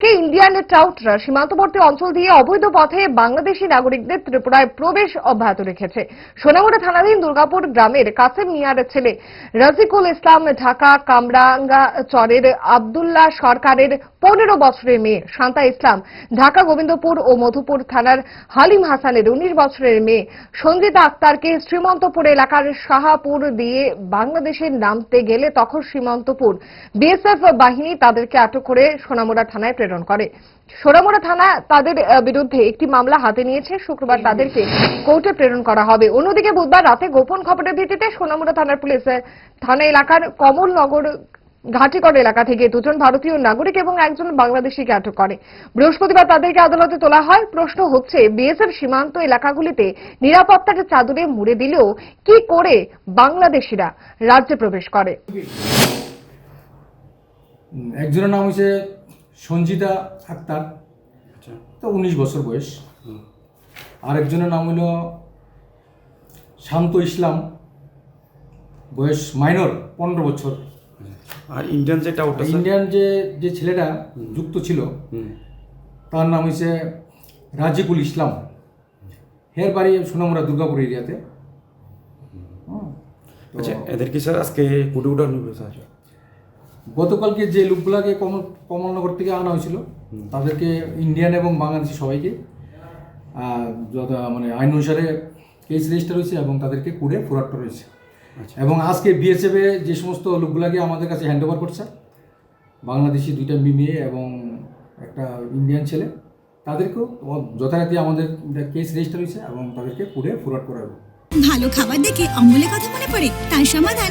কে Indian টাউটরা সীমান্তবর্তী অঞ্চল দিয়ে অবৈধ পথে বাংলাদেশি নাগরিকদের ত্রিপুরায় প্রবেশ অব্যাহত রেখেছে। সোনামুড়া থানাধীন দুর্গাপুর গ্রামের কাসেম মিয়ার ছেলে রাজিকুল ইসলাম ঢাকা কামরাঙ্গা চরের আবদুল্লাহ সরকারের পনেরো বছরের মেয়ে শান্তা ইসলাম, ঢাকা গোবিন্দপুর ও মধুপুর থানার হালিম হাসানের উনিশ বছরের মেয়ে সঞ্জিতা আক্তারকে শ্রীমন্তপুর এলাকার শাহাপুর দিয়ে বাংলাদেশে নামতে গেলে তখন সীমান্তপুর বিএসএফ বাহিনী তাদেরকে আটক করে সোনামুড়া থানায় প্রেরণ করে। সোনামুড়া থানা তাদের বিরুদ্ধে একটি মামলা হাতে নিয়েছে। শুক্রবার তাদেরকে কোর্টে প্রেরণ করা হবে। অন্যদিকে বুধবার রাতে গোপন খবরের ভিত্তিতে সোনামুড়া থানার পুলিশ থানা এলাকার কমলনগর ঘাটিকর এলাকা থেকে দুজন ভারতীয় নাগরিক এবং একজন বাংলাদেশিকে আটক করে। বৃহস্পতিবার তাদেরকে আদালতে তোলা হয়। প্রশ্ন হচ্ছে বিএসএফ সীমান্ত এলাকাগুলিতে নিরাপত্তার চাদরে মুড়ে দিলেও কি করে বাংলাদেশিরা রাজ্যে প্রবেশ করে? একজনের নাম হচ্ছে সঞ্জিতা আক্তার। আচ্ছা। তো উনিশ বছর বয়স। আর একজনের নাম হলো শান্ত ইসলাম। বয়স মাইনর পনেরো বছর। আর ইন্ডিয়ান যেটা ওটা ইন্ডিয়ান যে যে ছেলেটা যুক্ত ছিল তার নাম হয়েছে রাজিকুল ইসলাম। হের বাড়ি সোনামুড়া দুর্গাপুর এরিয়াতে। আচ্ছা এদের কি স্যার আজকে কুটে উঠানো হবে স্যার গতকালকে যে লোকগুলাকে কমল কমলনগর থেকে আনা হয়েছিল তাদেরকে ইন্ডিয়ান এবং বাংলাদেশি সবাইকে মানে আইন অনুসারে কেস রেজিস্টার হয়েছে এবং তাদেরকে কুড়ে ফোরাট রয়েছে। এবং আজকে বিএসএফে যে সমস্ত লোকগুলাকে আমাদের কাছে হ্যান্ড ওভার করছে বাংলাদেশি দুইটা মেয়ে এবং একটা ইন্ডিয়ান ছেলে তাদেরকেও যথারীতি আমাদের কেস রেজিস্টার হয়েছে এবং তাদেরকে কুড়ে ফোরাট করা হবে। ভালো খাবার দেখে অম্বলের কথা মনে পড়ে তার সমাধান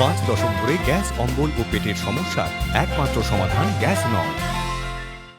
পাঁচ দশক ধরে গ্যাস অম্বল ও পেটের সমস্যার একমাত্র সমাধান গ্যাস নল